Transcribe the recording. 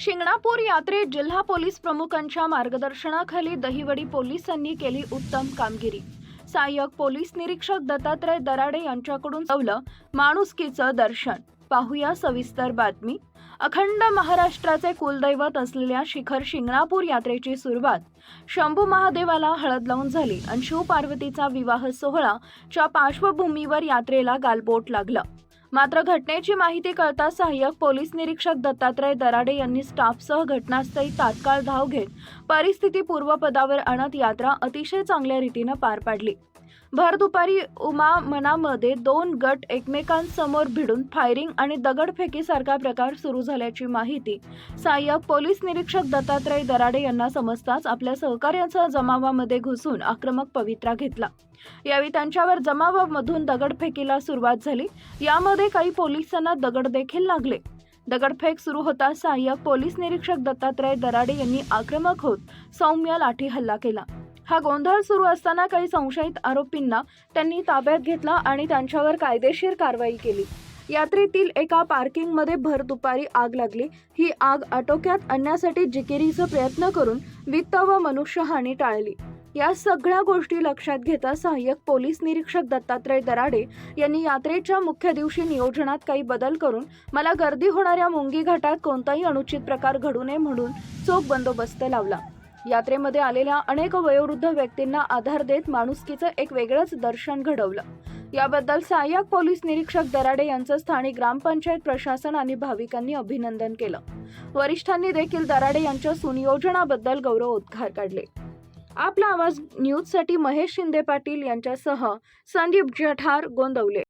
शिंगणापूर यात्रेत जिल्हा पोलीस प्रमुखांच्या मार्गदर्शनाखाली दहिवडी पोलिसांनी केली उत्तम कामगिरी. सहाय्यक पोलीस निरीक्षक दत्तात्रय दराडे यांच्याकडून सवलं माणुसकीचं दर्शन. पाहूया सविस्तर बातमी. अखंड महाराष्ट्राचे कुलदैवत असलेल्या शिखर शिंगणापूर यात्रेची सुरुवात शंभू महादेवाला हळद लावून झाली आणि शिवपार्वतीचा विवाह सोहळा च्या पार्श्वभूमीवर यात्रेला गालबोट लागलं. मात्र घटनेची माहिती कळताच सहाय्यक पोलीस निरीक्षक दत्तात्रय दराडे यांनी स्टाफसह घटनास्थळी तात्काळ धाव घेत परिस्थिती पूर्वपदावर आणत यात्रा अतिशय चांगल्या रीतीनं पार पाडली. भर दुपारी उमा मनामध्ये दोन गट एकमेकांसमोर भिडून फायरिंग आणि दगडफेकीसारखा प्रकार सुरू झाल्याची माहिती सहाय्यक पोलीस निरीक्षक दत्तात्रय दराडे यांना समजताच आपल्या सहकार्याचा जमावामध्ये घुसून आक्रमक पवित्रा घेतला. यावेळी त्यांच्यावर जमावामधून दगडफेकीला सुरुवात झाली. यामध्ये काही पोलिसांना दगड देखील लागले. दगडफेक सुरू होता सहाय्यक पोलीस निरीक्षक दत्तात्रय दराडे यांनी आक्रमक होत सौम्य लाठी हल्ला केला. हा गोंधळ सुरू असताना काही संशयित आरोपींना त्यांनी ताब्यात घेतला आणि त्यांच्यावर कायदेशीर कारवाई केली. यात्रेतील एका पार्किंगमध्ये भर दुपारी आग लागली. ही आग आटोक्यात आणण्यासाठी जिकिरीचा प्रयत्न करून वित्त व मनुष्यहानी टाळली. या सगळ्या गोष्टी लक्षात घेता सहाय्यक पोलीस निरीक्षक दत्तात्रय दराडे यांनी यात्रेच्या मुख्य दिवशी नियोजनात काही बदल करून मला गर्दी होणाऱ्या मुंगी घाटात कोणताही अनुचित प्रकार घडू नये म्हणून चोख बंदोबस्त लावला. यात्रेमध्ये आलेल्या अनेक वयोवृद्ध व्यक्तींना आधार देत माणुसकीचं एक वेगळंच दर्शन घडवलं. याबद्दल सहाय्यक पोलीस निरीक्षक दराडे यांचं स्थानिक ग्रामपंचायत प्रशासन आणि भाविकांनी अभिनंदन केलं. वरिष्ठांनी देखील दराडे यांच्या सुनियोजनाबद्दल गौरवोद्गार काढले. आपला आवाज न्यूजसाठी महेश शिंदे पाटील यांच्यासह संदीप जठार गोंदवले.